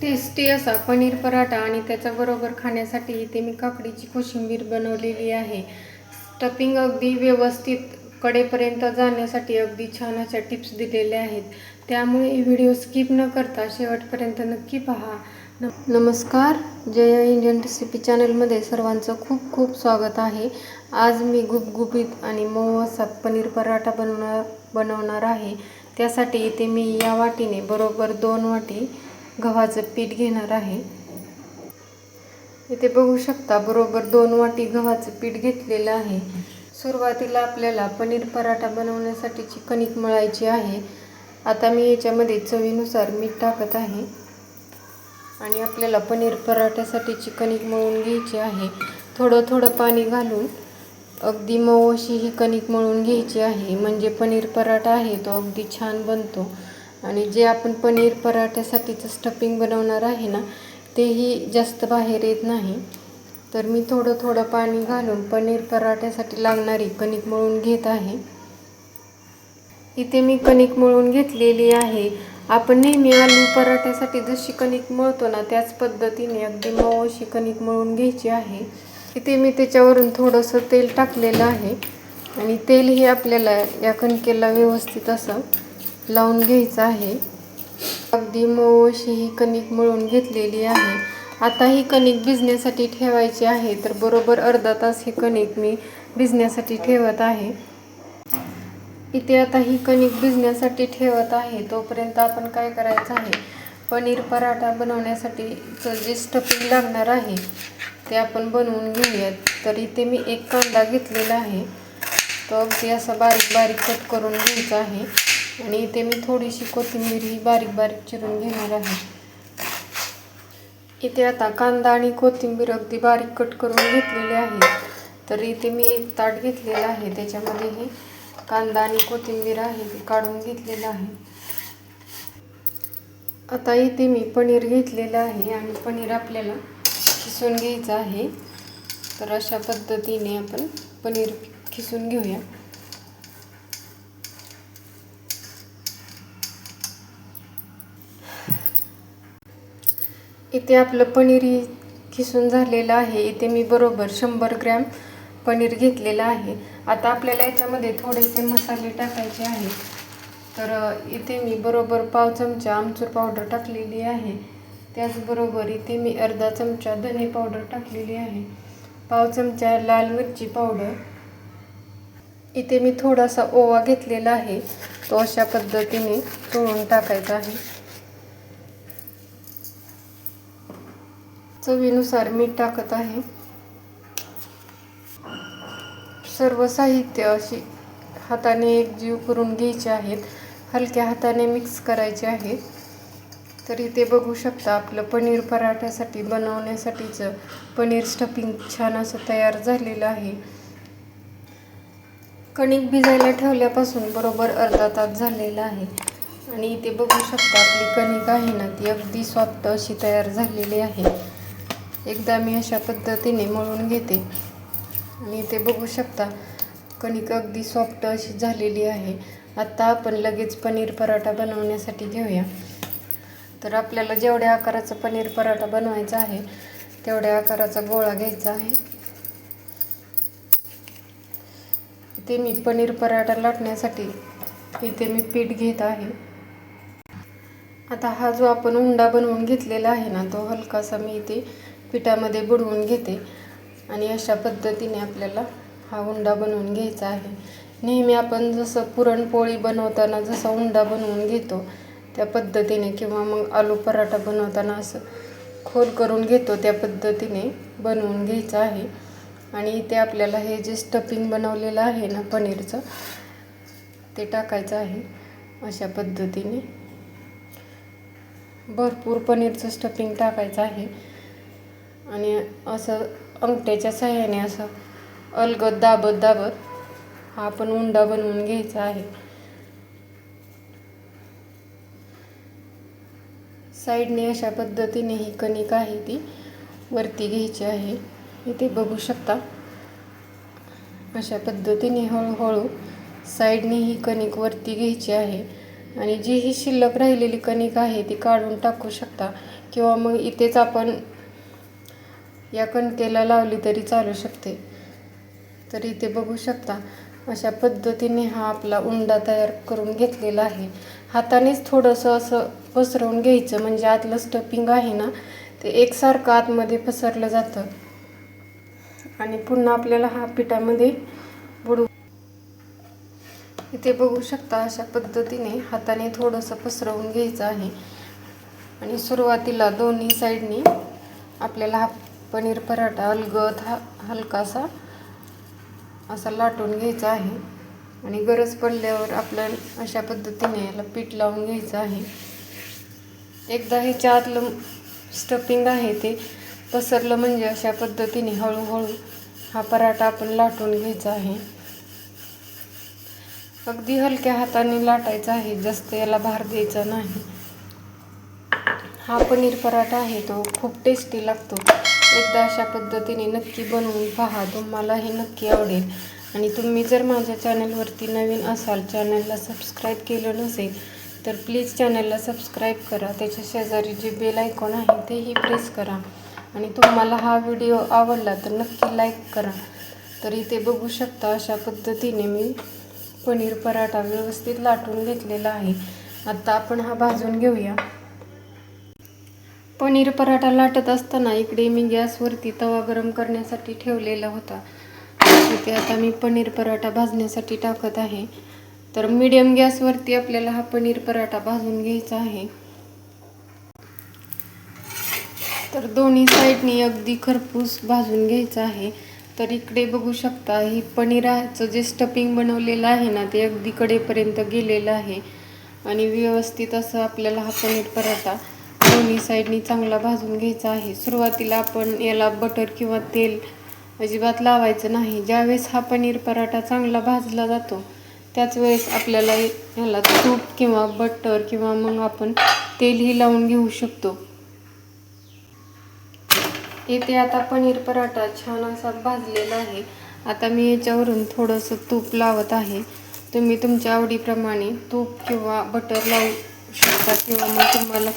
Tasty असा पनीर पराठा आणि त्याच्याबरोबर खाण्यासाठी इथे मी काकडीची कोशिंबीर बनवलेली आहे. स्टपिंग अगदी व्यवस्थित कडेपर्यंत जाण्यासाठी अगदी छान अशा टिप्स दिलेल्या आहेत. त्यामुळे व्हिडिओ स्किप न करता शेवटपर्यंत नक्की पहा. न नमस्कार जय इंडियन रेसिपी चॅनलमध्ये सर्वांचं खूप खूप स्वागत आहे. आज मी गुबगुबीत आणि मऊ असा पनीर पराठा बनवणार बनवणार आहे. त्यासाठी इथे मी या वाटीने बरोबर दोन वाटी गव्हाचं पीठ घेणार आहे. इथे बघू शकता बरोबर दोन वाटी गव्हाचं पीठ घेतलेलं आहे. सुरुवातीला आपल्याला पनीर पराठा बनवण्यासाठीची कणिक मळायची आहे. आता मी याच्यामध्ये चवीनुसार मीठ टाकत आहे. आणि आपल्याला पनीर पराठ्यासाठीची कणिक मळून घ्यायची आहे. थोडं थोडं पाणी घालून अगदी मऊ अशी ही कणिक मळून घ्यायची आहे. म्हणजे पनीर पराठा आहे तो अगदी छान बनतो. आणि जे आपण पनीर पराठ्यासाठीचं स्टफिंग बनवणार आहे ना तेही जास्त बाहेर येत नाही. तर मी थोडं थोडं पाणी घालून पनीर पराठ्यासाठी लागणारी कणिक मळून घेत आहे. इथे मी कणिक मळून घेतलेली आहे. आपण नेहमी आलू पराठ्यासाठी जशी कणिक मळतो ना त्याच पद्धतीने अगदी मऊ अशी कणिक मळून घ्यायची आहे. इथे मी त्याच्यावरून थोडंसं तेल टाकलेलं आहे. आणि तेल हे आपल्याला या कणकेला व्यवस्थित असं लावून घ्यायचं आहे. अगदी मऊ अशी ही कणिक मळून घेतलेली आहे. आता ही कणिक भिजण्यासाठी ठेवायची आहे. तर बरोबर अर्धा तास ही कणिक मी भिजण्यासाठी ठेवत आहे. इथे आता ही कणिक भिजण्यासाठी ठेवत आहे. तोपर्यंत आपण काय करायचं आहे? पनीर पराठा बनवण्यासाठीचं जे स्टफिंग लागणार आहे ते आपण बनवून घेऊयात. तर इथे मी एक कांदा घेतलेला आहे. तो अगदी असा बारीक बारीक कट करून घ्यायचा आहे. आणि इथे मी थोडीशी कोथिंबीर ही बारीक बारीक चिरून घेणार आहे. इथे आता कांदा आणि कोथिंबीर अगदी बारीक कट करून घेतलेली आहे. तर इथे मी एक ताट घेतलेलं आहे. त्याच्यामध्ये हे कांदा आणि कोथिंबीर आहे ते काढून घेतलेलं आहे. आता इथे मी पनीर घेतलेलं आहे आणि पनीर आपल्याला खिसून घ्यायचं आहे. तर अशा पद्धतीने आपण पनीर खिसून घेऊया. इथे आपलं पनीर खिसून झालेलं आहे. इथे मी बरोबर शंभर ग्रॅम पनीर घेतलेलं आहे. आता आपल्याला याच्यामध्ये थोडेसे मसाले टाकायचे आहेत. तर इथे मी बरोबर पाव चमचा आमचूर पावडर टाकलेली आहे. त्याचबरोबर इथे मी अर्धा चमचा धने पावडर टाकलेली आहे. पाव चमचा लाल मिरची पावडर. इथे मी थोडासा ओवा घेतलेला आहे. तो अशा पद्धतीने तोडून टाकायचा आहे. चवीनुसार मीठ टाकत आहे. सर्व साहित्य अशी हाताने एकजीव करून घ्यायचे आहेत. हलक्या हाताने मिक्स करायचे आहे. तर इथे बघू शकता आपलं पनीर पराठ्यासाठी बनवण्यासाठीचं पनीर स्टफिंग छान असं तयार झालेलं आहे. कणिक भिजायला ठेवल्यापासून बरोबर अर्धा तास झालेला आहे. आणि इथे बघू शकता आपली कणिक आहे ना ती अगदी सॉफ्ट अशी तयार झालेली आहे. एकदा मी अशा पद्धतीने मळून घेते. आणि इथे बघू शकता कणिक अगदी सॉफ्ट अशी झालेली आहे. आत्ता आपण लगेच पनीर पराठा बनवण्यासाठी घेऊया. तर आपल्याला जेवढ्या आकाराचा पनीर पराठा बनवायचा आहे तेवढ्या आकाराचा गोळा घ्यायचा आहे. इथे मी पनीर पराठा लाटण्यासाठी इथे मी पीठ घेत आहे. आता हा जो आपण उंडा बनवून घेतलेला आहे ना तो हलकासा मी इथे पिठामध्ये बुडवून घेते. आणि अशा पद्धतीने आपल्याला हा उंडा बनवून घ्यायचा आहे. नेहमी आपण जसं पुरणपोळी बनवताना जसा उंडा बनवून घेतो त्या पद्धतीने किंवा मग आलू पराठा बनवताना असं खोल करून घेतो त्या पद्धतीने बनवून घ्यायचं आहे. आणि ते आपल्याला हे जे स्टफिंग बनवलेलं आहे ना पनीरचं ते टाकायचं आहे. अशा पद्धतीने भरपूर पनीरचं स्टफिंग टाकायचं आहे. आणि असं अंगठ्याच्या सहाय्याने असं अलगद दाबत दाबत हा आपण उंडा बनवून घ्यायचा आहे. साईडने अशा पद्धतीने ही कणिक आहे ती वरती घ्यायची आहे. इथे बघू शकता. अशा पद्धतीने हळूहळू साईडने ही कणिक वरती घ्यायची आहे. आणि जी ही शिल्लक राहिलेली कणिक आहे ती काढून टाकू शकता. किंवा मग इथेच आपण या कणकेला लावली तरी चालू शकते. तर इथे बघू शकता अशा पद्धतीने हा आपला उंडा तयार करून घेतलेला आहे. हातानेच थोडंसं असं पसरवून घ्यायचं म्हणजे आतलं स्टपिंग आहे ना ते एकसारखं आतमध्ये पसरलं जातं. आणि पुन्हा आपल्याला हा पिठामध्ये बुडू इथे बघू शकता अशा पद्धतीने हाताने थोडंसं पसरवून घ्यायचं आहे. आणि सुरुवातीला दोन्ही साईडनी आपल्याला हा पनीर पराठा अलगद हा हलकासा असा लाटून घ्यायचा आहे. आणि गरज पडल्यावर आपल्या अशा पद्धतीने याला पीठ लावून घ्यायचं आहे. एकदा ह्याच्या आतलं स्टफिंग आहे ते पसरलं म्हणजे अशा पद्धतीने हळूहळू हा पराठा आपण लाटून घ्यायचा आहे. अगदी हलक्या हाताने लाटायचा आहे जास्त याला भार द्यायचा नाही. हा पनीर पराठा आहे तो खूप टेस्टी लागतो. एकदा अशा पद्धतीने नक्की बनवून पहा. तुम्हाला हे नक्की आवडेल. आणि तुम्ही जर माझ्या चॅनलवरती नवीन असाल चॅनलला सबस्क्राईब केलं नसेल तर प्लीज चॅनलला सबस्क्राईब करा. त्याच्या शेजारी जे बेल आयकॉन आहे तेही प्रेस करा. आणि तुम्हाला हा व्हिडिओ आवडला तर नक्की लाईक करा. तर इथे बघू शकता अशा पद्धतीने मी पनीर पराठा व्यवस्थित लाटून घेतलेला आहे. आत्ता आपण हा भाजून घेऊया. पनीर पराठा लाटत असताना इकडे मी गॅसवरती तवा गरम करण्यासाठी ठेवलेला होता. इथे आता मी पनीर पराठा भाजण्यासाठी टाकत आहे. तर मीडियम गॅसवरती आपल्याला हा पनीर पराठा भाजून घ्यायचा आहे. तर दोन्ही साईडनी अगदी खरपूस भाजून घ्यायचं आहे. तर इकडे बघू शकता ही पनीराचं जे स्टफिंग बनवलेलं आहे ना ते अगदी कडेपर्यंत गेलेलं आहे. आणि व्यवस्थित असं आपल्याला हा पनीर पराठा दोन्ही साईडनी चांगला भाजून घ्यायचा आहे. सुरुवातीला आपण याला बटर किंवा तेल अजिबात लावायचं नाही. ज्यावेळेस हा पनीर पराठा चांगला भाजला जातो त्याच वेळेस आपल्याला याला तूप किंवा बटर किंवा मग आपण तेलही लावून घेऊ शकतो. इथे आता पनीर पराठा छान असा भाजलेला आहे. आता मी याच्यावरून थोडंसं तूप लावत आहे. तुम्ही तुमच्या आवडीप्रमाणे तूप किंवा बटर लावू शकता किंवा मग तुम्हाला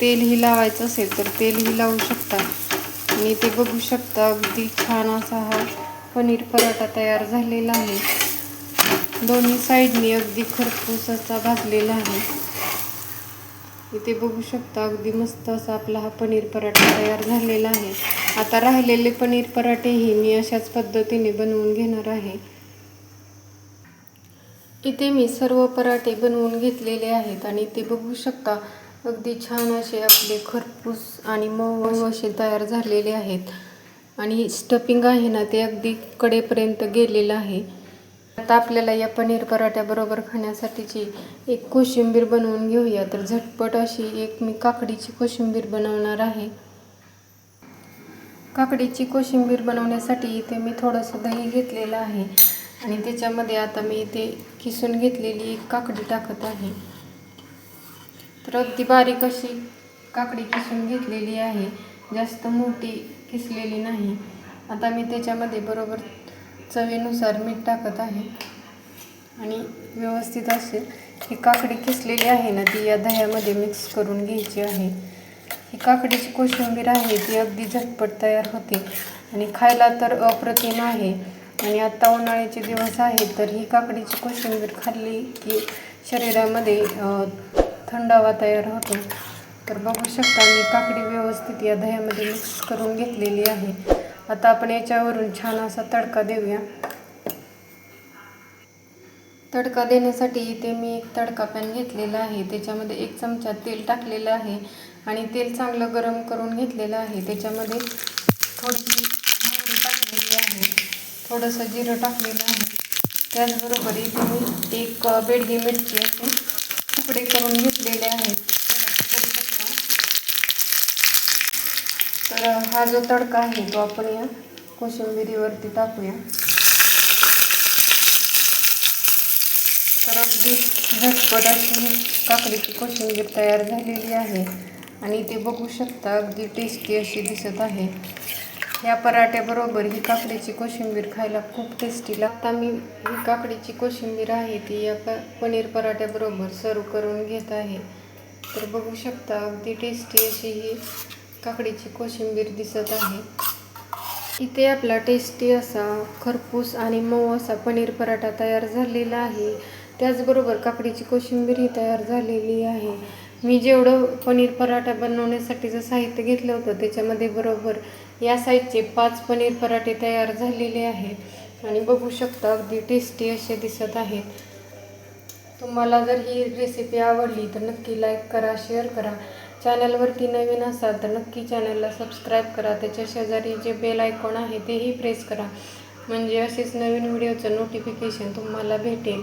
तेलही लावायचं असेल तर तेलही लावू शकता. आणि ते बघू शकता अगदी छान असा हा पनीर पराठा तयार झालेला आहे. दोन्ही साईडनी अगदी खरपूस असा भाजलेला आहे. इथे बघू शकता अगदी मस्त असा आपला हा पनीर पराठा तयार झालेला आहे. आता राहिलेले पनीर पराठेही मी अशाच पद्धतीने बनवून घेणार आहे. इथे मी सर्व पराठे बनवून घेतलेले आहेत आणि ते बघू शकता अगदी छान असे आपले खरपूस आणि मऊ असे तयार झालेले आहेत. आणि स्टफिंग आहे ना ते अगदी कडेपर्यंत गेलेलं आहे. आता आपल्याला या पनीर पराठ्याबरोबर खाण्यासाठीची एक कोशिंबीर बनवून घेऊया. तर झटपट अशी एक मी काकडीची कोशिंबीर बनवणार आहे. काकडीची कोशिंबीर बनवण्यासाठी इथे मी थोडंसं दही घेतलेलं आहे. आणि त्याच्यामध्ये आता मी इथे किसून घेतलेली एक काकडी टाकत आहे. तर अगदी बारीक अशी काकडी किसून घेतलेली आहे. जास्त मोठी किसलेली नाही. आता मी त्याच्यामध्ये बरोबर चवीनुसार मीठ टाकत आहे. आणि व्यवस्थित असेल ही काकडी किसलेली आहे ना ती या दह्यामध्ये मिक्स करून घ्यायची आहे. ही काकडीची कोशिंबीर आहे ती अगदी झटपट तयार होते. आणि खायला तर अप्रतिम आहे. आणि आत्ता उन्हाळ्याचे दिवस आहेत तर ही काकडीची कोशिंबीर खाल्ली की शरीरामध्ये थंडावा तयार होतो. तर बघू शकता मी काकडी व्यवस्थित या दह्यामध्ये मिक्स करून घेतलेली आहे. आता आपण याच्यावरून छान असा तडका देऊया. तडका देण्यासाठी इथे मी एक तडका पॅन घेतलेला आहे. त्याच्यामध्ये एक चमचा तेल टाकलेलं आहे आणि तेल चांगलं गरम करून घेतलेलं आहे. त्याच्यामध्ये थोडीशी मोहरी टाकलेली आहे. थोडंसं जिरं टाकलेलं आहे. त्याचबरोबर इथे मी एक बेडगी मिरची असे तुकडे करून घेतलेले आहेत. तर हा जो तडका आहे तो आपण या कोशिंबिरीवरती टाकूया. तर अगदी झटपट अशी काकडीची कोशिंबीर तयार झालेली आहे. आणि ते बघू शकता अगदी टेस्टी अशी दिसत आहे. या पराठ्याबरोबर ही काकडीची कोशिंबीर खायला खूप टेस्टी लागता. मी ही काकडीची कोशिंबीर आहे ती या प पनीर पराठ्याबरोबर सर्व करून घेत आहे. तर बघू शकता अगदी टेस्टी अशी ही काकडीची कोशिंबीर दिसत आहे. इथे आपला टेस्टी असा खरपूस आणि मऊ असा पनीर पराठा तयार झालेला आहे. त्याचबरोबर काकडीची कोशिंबीर ही तयार झालेली आहे. मी जेवढं पनीर पराठा बनवण्यासाठीचं साहित्य घेतलं होतं त्याच्यामध्ये बरोबर या साईजचे पाच पनीर पराठे तयार झालेले आहेत. आणि बघू शकता अगदी टेस्टी असे दिसत आहेत. तुम्हाला जर ही रेसिपी आवडली तर नक्की लाईक करा शेअर करा. चॅनलवरती नवीन असाल तर नक्की चॅनलला सबस्क्राईब करा. त्याच्या शेजारी जे बेल आयकॉन आहे तेही प्रेस करा. म्हणजे असेच नवीन व्हिडिओचं नोटिफिकेशन तुम्हाला भेटेल.